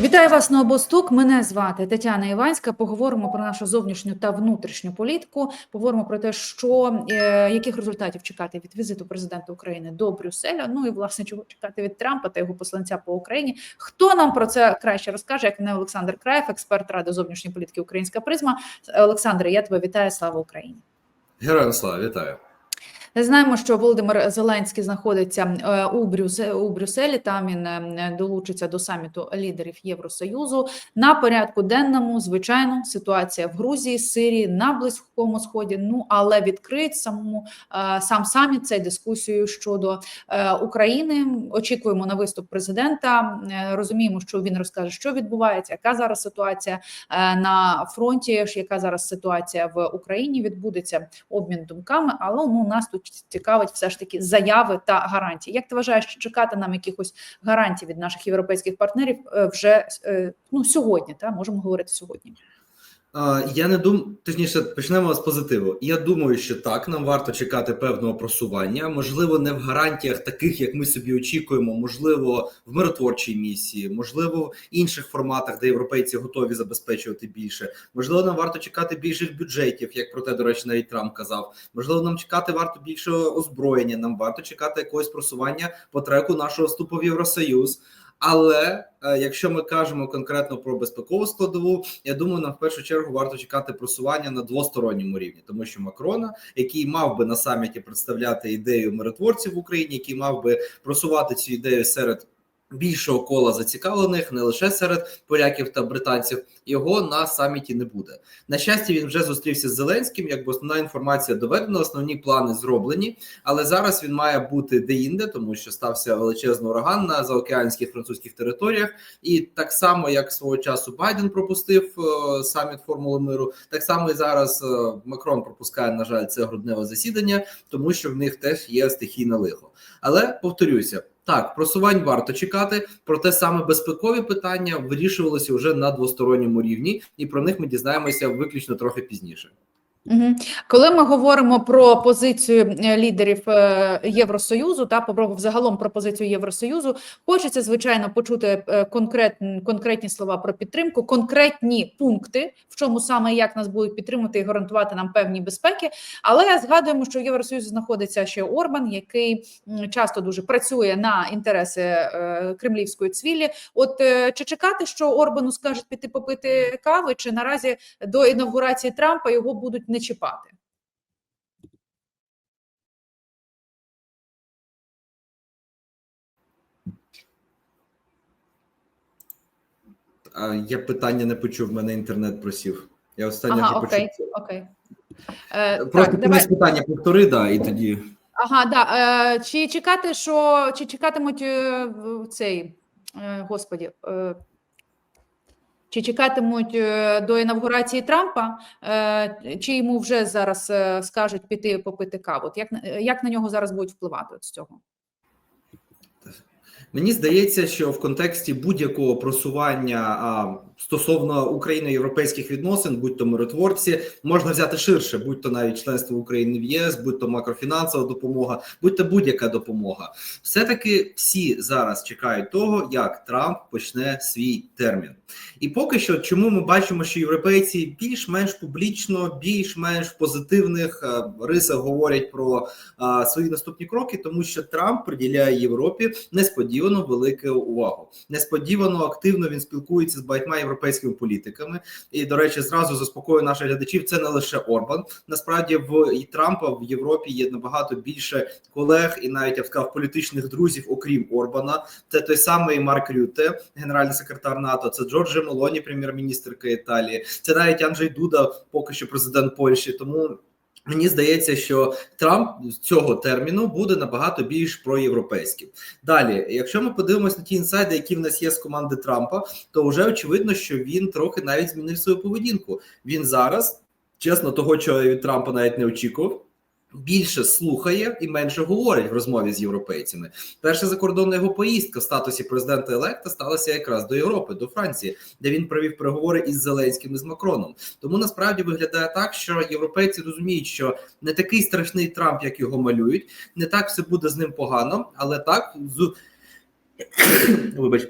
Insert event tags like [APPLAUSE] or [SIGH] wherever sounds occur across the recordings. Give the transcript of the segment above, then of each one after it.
Вітаю вас на обосток. Мене звати Тетяна Іванська. Поговоримо про нашу зовнішню та внутрішню політику. Поговоримо про те, що е, яких результатів чекати від візиту президента України до Брюсселя. Ну і власне чого чекати від Трампа та його посланця по Україні. Хто нам про це краще розкаже? Як не Олександр Краєв, експерт ради зовнішньої політики Українська призма. Олександре, я тебе вітаю. Слава Україні! Героям слава, вітаю. Знаємо, що Володимир Зеленський знаходиться е, у Брюсе у Брюсселі. Там він е, долучиться до саміту лідерів Євросоюзу. На порядку денному, звичайно, ситуація в Грузії, Сирії на близькому сході. Ну але відкриють самому е, сам саміт цей дискусію щодо України. Очікуємо на виступ президента. Розуміємо, що він розкаже, що відбувається, яка зараз ситуація на фронті. Яка зараз ситуація в Україні відбудеться обмін думками, але ну нас тут цікавить все ж таки заяви та гарантії. Як ти вважаєш, що чекати нам якихось гарантій від наших європейських партнерів вже ну сьогодні? Та можемо говорити сьогодні. Я не думаю, точніше, почнемо з позитиву. Я думаю, що так, нам варто чекати певного просування. Можливо, не в гарантіях, таких як ми собі очікуємо, можливо, в миротворчій місії, можливо, в інших форматах, де європейці готові забезпечувати більше. Можливо, нам варто чекати більших бюджетів, як про те, до речі, навіть Трамп казав. Можливо, нам чекати варто більшого озброєння. Нам варто чекати якогось просування по треку нашого вступу в Євросоюз. Але е, якщо ми кажемо конкретно про безпекову складову, я думаю, нам в першу чергу варто чекати просування на двосторонньому рівні, тому що Макрона, який мав би на саміті представляти ідею миротворців в Україні, який мав би просувати цю ідею серед більшого кола зацікавлених не лише серед поляків та британців, його на саміті не буде. На щастя, він вже зустрівся з Зеленським. Якби основна інформація доведена, основні плани зроблені, але зараз він має бути деінде, тому що стався величезний ураган на заокеанських французьких територіях, і так само як свого часу Байден пропустив е, саміт формули миру, так само і зараз е, Макрон пропускає на жаль це грудневе засідання, тому що в них теж є стихійне лихо. Але повторюся. Так, просувань варто чекати, проте саме безпекові питання вирішувалися вже на двосторонньому рівні, і про них ми дізнаємося виключно трохи пізніше. Коли ми говоримо про позицію е, лідерів е, Євросоюзу та про взагалом про позицію Євросоюзу, хочеться звичайно почути е, конкретні конкретні слова про підтримку, конкретні пункти, в чому саме як нас будуть підтримати і гарантувати нам певні безпеки. Але згадуємо, що в Євросоюзі знаходиться ще Орбан, який часто дуже працює на інтереси кремлівської цвілі. От чи чекати, що Орбану скажуть піти попити кави, чи наразі до інавгурації Трампа його будуть не чіпати. А я питання не почув, в мене інтернет просів. Я останнє ага, вже окей, почув. окей. Е, Просто так, давай. питання повтори, да, і тоді. Ага, да. Е, чи чекати, що чи чекатимуть е, цей е, господі? Е, чи чекатимуть е, до інавгурації Трампа, е, чи йому вже зараз е, скажуть піти попити каву? Як як на нього зараз будуть впливати з цього? Мені здається, що в контексті будь-якого просування стосовно України європейських відносин, будь то миротворці, можна взяти ширше, будь то навіть членство України в ЄС, будь то макрофінансова допомога, будь то будь-яка допомога. Все таки всі зараз чекають того, як Трамп почне свій термін. І поки що, чому ми бачимо, що європейці більш-менш публічно, більш-менш позитивних а, рисах говорять про а, свої наступні кроки, тому що Трамп приділяє Європі несподівано велику увагу. Несподівано активно він спілкується з багатьма європейськими політиками. І до речі, зразу заспокою наших глядачів. Це не лише Орбан. Насправді в і Трампа в Європі є набагато більше колег, і навіть я б сказав, політичних друзів, окрім Орбана. Це той самий Марк Рюте, генеральний секретар НАТО. Це Джорджі Мелоні, прем'єр-міністрка Італії. Це навіть Анджей Дуда, поки що президент Польщі. Тому. Мені здається, що Трамп з цього терміну буде набагато більш проєвропейським. Далі, якщо ми подивимося на ті інсайди, які в нас є з команди Трампа, то вже очевидно, що він трохи навіть змінив свою поведінку. Він зараз, чесно, того, чого від Трампа навіть не очікував більше слухає і менше говорить в розмові з європейцями. Перша закордонна його поїздка в статусі президента Електа сталася якраз до Європи, до Франції, де він провів переговори із Зеленським і з Макроном. Тому насправді виглядає так, що європейці розуміють, що не такий страшний Трамп, як його малюють, не так все буде з ним погано, але так з [COUGHS] вибач.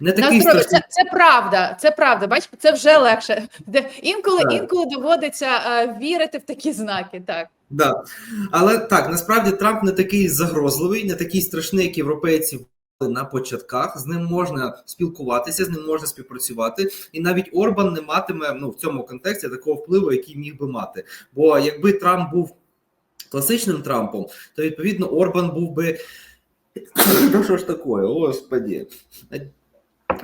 Не такий. Це, це правда, це правда. Бачите, це вже легше. Де інколи, Так. інколи доводиться е, вірити в такі знаки. Так. Да. Але так, насправді Трамп не такий загрозливий, не такий страшний, як європейці на початках. З ним можна спілкуватися, з ним можна співпрацювати, і навіть Орбан не матиме ну в цьому контексті такого впливу, який міг би мати. Бо якби Трамп був класичним Трампом, то відповідно Орбан був би. [COUGHS] Ну що ж таке, господі.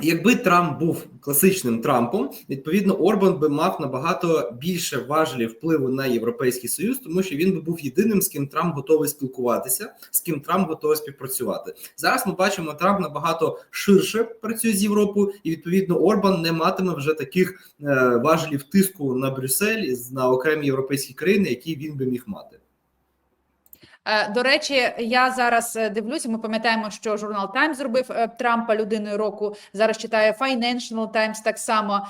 Якби Трамп був класичним Трампом, відповідно Орбан би мав набагато більше важелів впливу на європейський союз, тому що він би був єдиним, з ким Трамп готовий спілкуватися, з ким Трамп готовий співпрацювати. Зараз ми бачимо, Трамп набагато ширше працює з Європою, і відповідно Орбан не матиме вже таких е, важелів тиску на Брюссель на окремі європейські країни, які він би міг мати. Е, До речі, я зараз е, дивлюся. Ми пам'ятаємо, що журнал Times зробив е, Трампа людиною року. Зараз читає Financial Times так само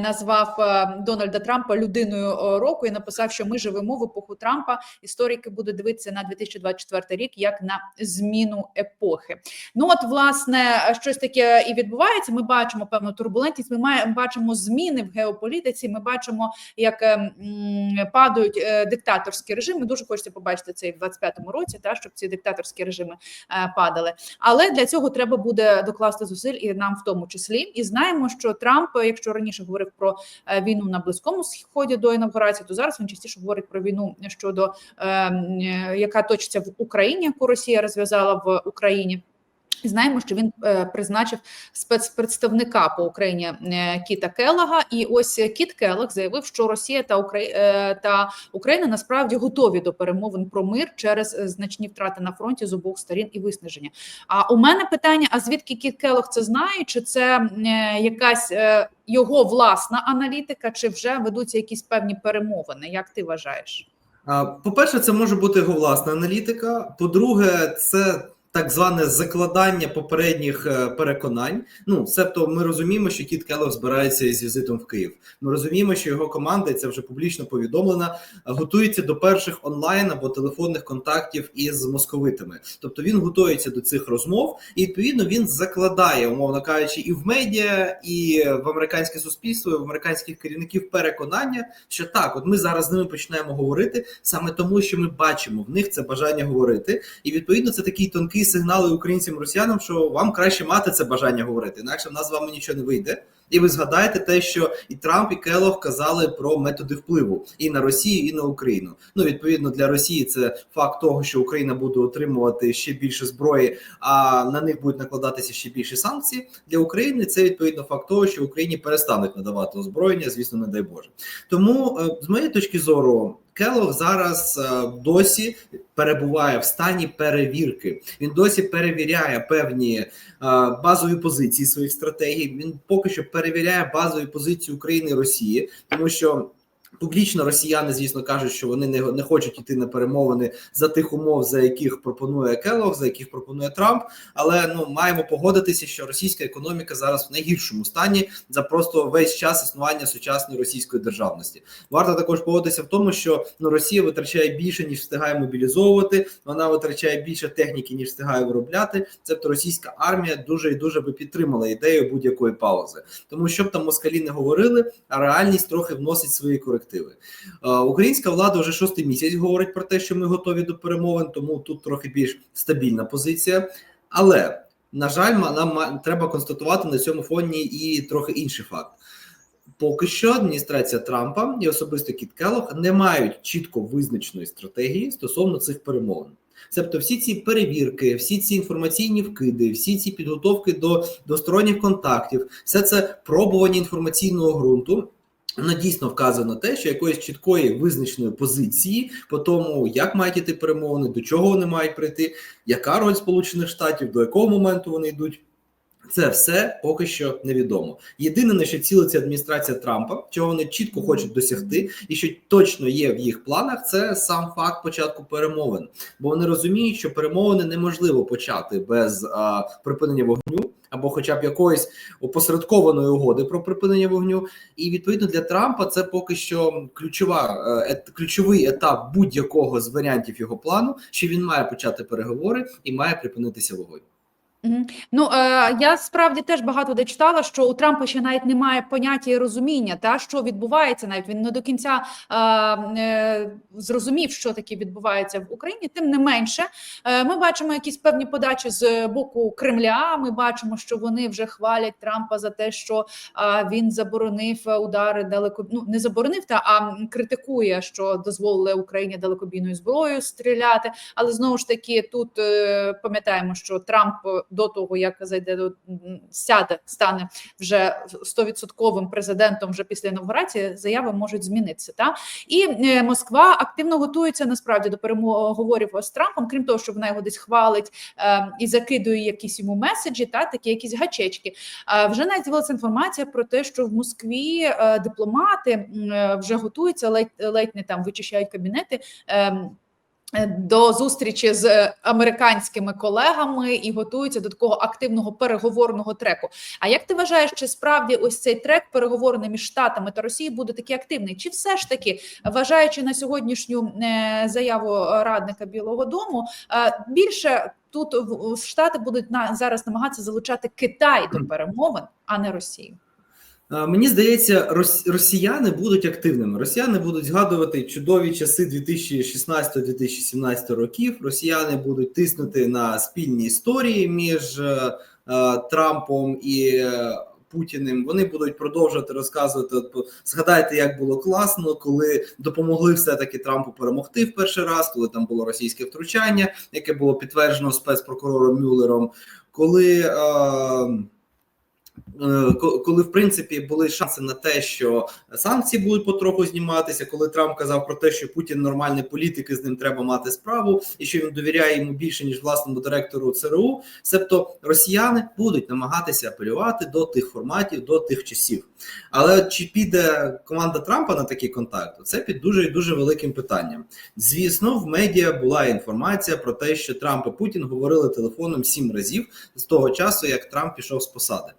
назвав Дональда Трампа людиною року і написав, що ми живемо в епоху Трампа. Історики будуть дивитися на 2024 рік як на зміну епохи. Ну от власне щось таке і відбувається. Ми бачимо певну турбулентність. Ми маємо бачимо зміни в геополітиці. Ми бачимо, як е, м, падають диктаторські режими. Дуже хочеться побачити це і 25 році, та щоб ці диктаторські режими е, падали. Але для цього треба буде докласти зусиль і нам в тому числі. І знаємо, що Трамп, якщо раніше говорив про е, війну на близькому сході до інавгурації, то зараз він частіше говорить про війну щодо е, е, яка точиться в Україні, яку Росія розв'язала в Україні. Знаємо, що він е, призначив спецпредставника по Україні е, Кіта Келлага. І ось Кіт Келлаг заявив, що Росія та Украї... е, та Україна насправді готові до перемовин про мир через значні втрати на фронті з обох сторін і виснаження. А у мене питання: а звідки Кіт Келлог це знає? Чи це якась його власна аналітика, чи вже ведуться якісь певні перемовини? Як ти вважаєш? По-перше, це може бути його власна аналітика. По-друге, це так зване закладання попередніх е, переконань. Ну, себто, ми розуміємо, що Кіт Келлог збирається із візитом в Київ. Ми розуміємо, що його команда, і це вже публічно повідомлено, готується до перших онлайн або телефонних контактів із московитами. Тобто він готується до цих розмов, і відповідно він закладає, умовно кажучи, і в медіа, і в американське суспільство, і в американських керівників переконання, що так, от ми зараз з ними починаємо говорити саме тому, що ми бачимо в них це бажання говорити, і відповідно це такий тонкий сигнал і українцям, росіянам, що вам краще мати це бажання говорити, інакше в нас з вами нічого не вийде. І ви згадаєте те, що і Трамп, і Келох казали про методи впливу і на Росію, і на Україну. Ну відповідно для Росії це факт того, що Україна буде отримувати ще більше зброї, а на них будуть накладатися ще більше санкцій. Для України це відповідно факт того, що Україні перестануть надавати озброєння, звісно, не дай Боже. Тому е, з моєї точки зору. Келох зараз е, досі перебуває в стані перевірки. Він досі перевіряє певні е, базові позиції своїх стратегій. Він поки що перевіряє базові позиції України і Росії, тому що. Публічно росіяни, звісно, кажуть, що вони не, не хочуть йти на перемовини за тих умов, за яких пропонує Келлог, за яких пропонує Трамп. Але ну маємо погодитися, що російська економіка зараз в найгіршому стані за просто весь час існування сучасної російської державності. Варто також погодитися в тому, що ну Росія витрачає більше ніж встигає мобілізовувати. Вона витрачає більше техніки, ніж встигає виробляти. Тобто російська армія дуже і дуже би підтримала ідею будь-якої паузи. Тому щоб там москалі не говорили, а реальність трохи вносить свої корективи. Е, Українська влада вже шостий місяць говорить про те, що ми готові до перемовин, тому тут трохи більш стабільна позиція. Але на жаль, нам треба констатувати на цьому фоні і трохи інший факт. Поки що адміністрація Трампа і особисто Кіт Келлог не мають чітко визначеної стратегії стосовно цих перемовин. Тобто, всі ці перевірки, всі ці інформаційні вкиди, всі ці підготовки до двосторонніх контактів, все це пробування інформаційного ґрунту. Воно дійсно вказує на те, що якоїсь чіткої визначеної позиції по тому, як мають іти перемовини, до чого вони мають прийти, яка роль Сполучених Штатів, до якого моменту вони йдуть. Це все поки що невідомо. Єдине на що цілиться адміністрація Трампа, чого вони чітко хочуть досягти, і що точно є в їх планах, це сам факт початку перемовин. Бо вони розуміють, що перемовини неможливо почати без а, припинення вогню або, хоча б якоїсь опосередкованої угоди про припинення вогню. І відповідно для Трампа це поки що ключова е, ключовий етап будь-якого з варіантів його плану, що він має почати переговори і має припинитися вогонь. Ну е, я справді теж багато де читала, що у Трампа ще навіть немає поняття і розуміння, та що відбувається, навіть він не до кінця е, е, зрозумів, що таке відбувається в Україні. Тим не менше, е, ми бачимо якісь певні подачі з боку Кремля. Ми бачимо, що вони вже хвалять Трампа за те, що е, він заборонив удари далеко. Ну не заборонив та а критикує, що дозволили Україні далекобійною зброєю стріляти. Але знову ж таки, тут е, пам'ятаємо, що Трамп до того, як зайде до сяде, стане вже стовідсотковим президентом вже після інаугурації, заяви можуть змінитися. Та і е, Москва активно готується насправді до переговорів з Трампом, крім того, що вона його десь хвалить е, і закидує якісь йому меседжі, та такі якісь гачечки. Вже навіть з'явилася інформація про те, що в Москві е, дипломати е, вже готуються, ледь ледь не там вичищають кабінети. Е, До зустрічі з американськими колегами і готуються до такого активного переговорного треку. А як ти вважаєш, чи справді ось цей трек переговорний між штатами та Росією буде такий активний? Чи все ж таки, вважаючи на сьогоднішню е, заяву радника Білого Дому, е, більше тут в штати будуть на зараз намагатися залучати Китай до перемовин, а не Росію? Мені здається, рос- росіяни будуть активними. Росіяни будуть згадувати чудові часи 2016-2017 років. Росіяни будуть тиснути на спільні історії між е, е, Трампом і е, Путіним. Вони будуть продовжувати розказувати. Згадайте, як було класно, коли допомогли все-таки Трампу перемогти в перший раз, коли там було російське втручання, яке було підтверджено спецпрокурором Мюллером. Коли ко- коли в принципі були шанси на те, що санкції будуть потроху зніматися, коли Трамп казав про те, що Путін нормальний політик і з ним треба мати справу, і що він довіряє йому більше ніж власному директору ЦРУ, себто росіяни будуть намагатися апелювати до тих форматів, до тих часів. Але чи піде команда Трампа на такий контакт? Це під дуже і дуже великим питанням. Звісно, в медіа була інформація про те, що Трамп і Путін говорили телефоном сім разів з того часу, як Трамп пішов з посади.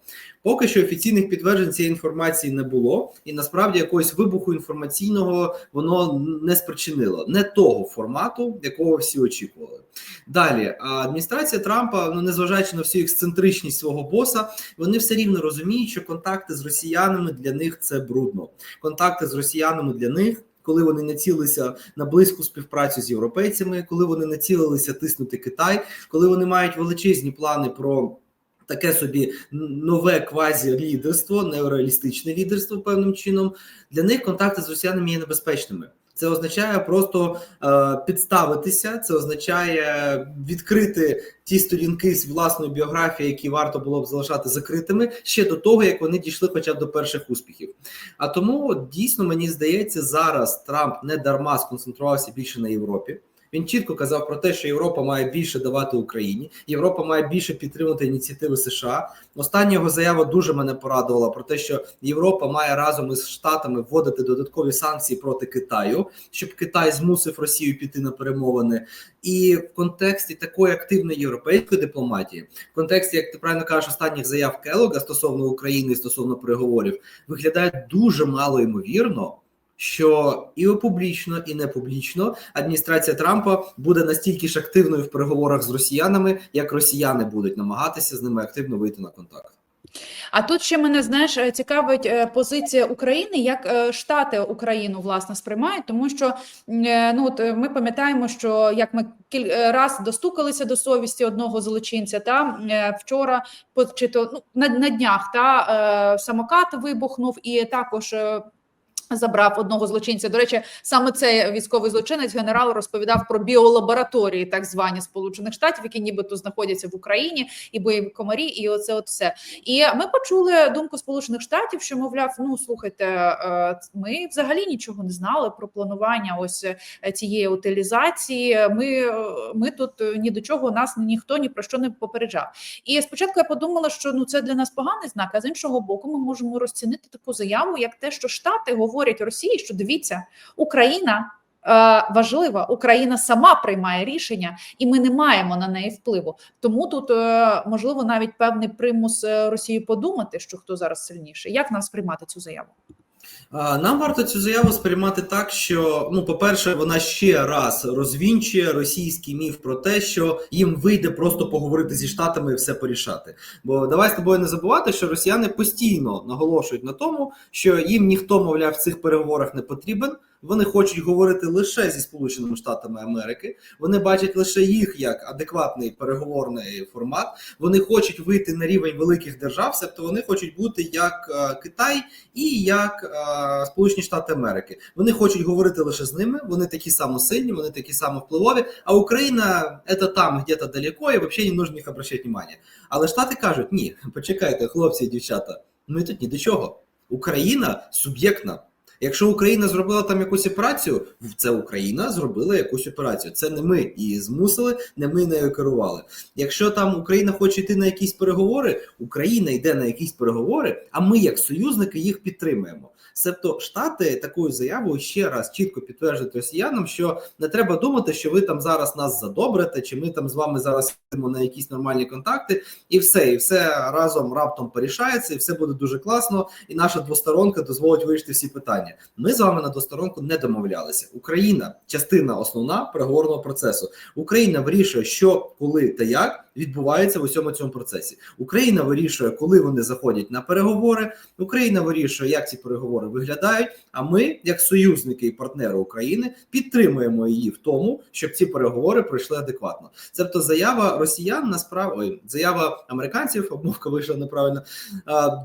Поки що офіційних підтверджень цієї інформації не було, і насправді якогось вибуху інформаційного воно не спричинило не того формату, якого всі очікували. Далі адміністрація Трампа, ну незважаючи на всю ексцентричність свого боса, вони все рівно розуміють, що контакти з росіянами для них це брудно. Контакти з росіянами для них. Коли вони націлилися на близьку співпрацю з європейцями, коли вони націлилися тиснути Китай, коли вони мають величезні плани про таке собі нове квазі-лідерство, неореалістичне лідерство певним чином, для них контакти з росіянами є небезпечними. Це означає просто е, підставитися, це означає відкрити ті сторінки з власної біографії, які варто було б залишати закритими ще до того, як вони дійшли хоча б до перших успіхів. А тому дійсно мені здається, зараз Трамп не дарма сконцентрувався більше на Європі. Він чітко казав про те, що Європа має більше давати Україні, Європа має більше підтримувати ініціативи США. Остання його заява дуже мене порадувала про те, що Європа має разом із Штатами вводити додаткові санкції проти Китаю, щоб Китай змусив Росію піти на перемовини. І в контексті такої активної європейської дипломатії, в контексті, як ти правильно кажеш, останніх заяв Келога стосовно України і стосовно переговорів, виглядає дуже мало ймовірно. Що і публічно, і не публічно адміністрація Трампа буде настільки ж активною в переговорах з росіянами, як росіяни будуть намагатися з ними активно вийти на контакт. А тут ще мене знаєш е, цікавить е, позиція України, як е, Штати Україну власне сприймають, тому що ну от ми пам'ятаємо, що як ми кіль раз достукалися до совісті одного злочинця, та вчора чи то ну на, на днях та самокат вибухнув, і також. Забрав одного злочинця. До речі, саме цей військовий злочинець генерал розповідав про біолабораторії, так звані Сполучених Штатів, які нібито знаходяться в Україні, і бойові комарі, і оце от все. І ми почули думку Сполучених Штатів, що мовляв, ну слухайте, е, ми взагалі нічого не знали про планування ось е, цієї утилізації. Ми, е, ми тут ні до чого нас ніхто ні про що не попереджав. І спочатку я подумала, що ну це для нас поганий знак. А з іншого боку, ми можемо розцінити таку заяву, як те, що Штати говорять Росії, що дивіться, Україна. е, Важлива Україна сама приймає рішення, і ми не маємо на неї впливу. Тому тут е, можливо навіть певний примус е, Росії подумати, що хто зараз сильніший. Як нам сприймати цю заяву? Нам варто цю заяву сприймати так, що ну, по-перше, вона ще раз розвінчує російський міф про те, що їм вийде просто поговорити зі штатами і все порішати. Бо давай з тобою не забувати, що росіяни постійно наголошують на тому, що їм ніхто, мовляв, в цих переговорах не потрібен. Вони хочуть говорити лише зі Сполученими Штатами Америки. Вони бачать лише їх як адекватний переговорний формат. Вони хочуть вийти на рівень великих держав, тобто вони хочуть бути як е, Китай і як е, Сполучені Штати Америки. Вони хочуть говорити лише з ними. Вони такі само сильні, вони такі само впливові. А Україна це там где-то далеко, і взагалі не нужно їх обращати внимание. Але Штати кажуть: ні, почекайте, хлопці і дівчата. Ми тут ні до чого. Україна суб'єктна. Якщо Україна зробила там якусь операцію, це Україна зробила якусь операцію. Це не ми її змусили, не ми нею керували. Якщо там Україна хоче йти на якісь переговори, Україна йде на якісь переговори, а ми, як союзники, їх підтримуємо. Себто Штати такою заявою ще раз чітко підтверджують росіянам, що не треба думати, що ви там зараз нас задобрите, чи ми там з вами зараз йдемо на якісь нормальні контакти, і все, і все разом раптом порішається, і все буде дуже класно. І наша двосторонка дозволить вирішити всі питання. Ми з вами на двосторонку не домовлялися. Україна частина основна переговорного процесу. Україна вирішує, що коли та як відбувається в усьому цьому процесі. Україна вирішує, коли вони заходять на переговори. Україна вирішує, як ці переговори виглядають. А ми, як союзники і партнери України, підтримуємо її в тому, щоб ці переговори пройшли адекватно. Цебто, заява росіян насправді заява американців, обмовка вийшла неправильно.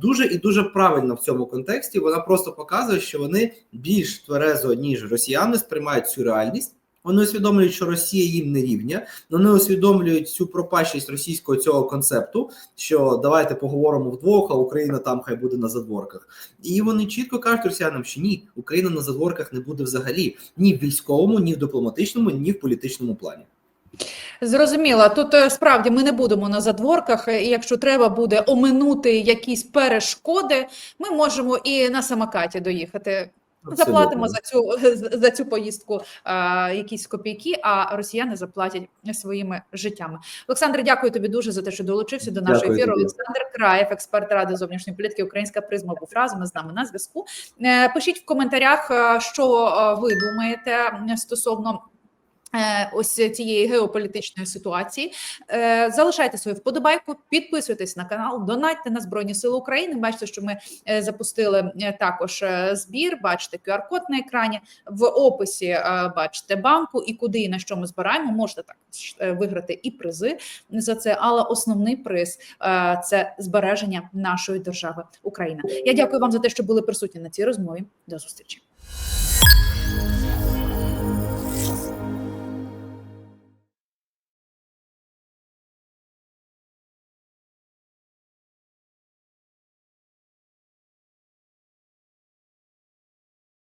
Дуже і дуже правильно в цьому контексті. Вона просто показує, що вони більш тверезо ніж росіяни сприймають цю реальність. Вони усвідомлюють, що Росія їм не рівня. Вони усвідомлюють цю пропащість російського цього концепту, що давайте поговоримо вдвох, а Україна там хай буде на задворках. І вони чітко кажуть росіянам, що ні, Україна на задворках не буде взагалі ні в військовому, ні в дипломатичному, ні в політичному плані. Зрозуміло. Тут е, справді ми не будемо на задворках, і якщо треба буде оминути якісь перешкоди, ми можемо і на самокаті доїхати. Заплатимо за цю [LAUGHS] за цю поїздку е, якісь копійки, а росіяни заплатять своїми життями. Олександр, дякую тобі дуже за те, що долучився до нашого Дякую ефіру. тобі. Олександр Краєв, експерт ради зовнішньої політики, українська призма був разом з нами на зв'язку. Е, пишіть в коментарях, е, що е, ви думаєте стосовно. Е, Ось цієї геополітичної ситуації Е, залишайте свою вподобайку, підписуйтесь на канал, донатьте на Збройні Сили України. Бачите, що ми е, запустили також збір. Бачите QR-код на екрані. В описі бачите банку і куди і на що ми збираємо. Можете також е, виграти і призи за це, але основний приз це збереження нашої держави Україна. Я дякую вам за те, що були присутні на цій розмові. До зустрічі.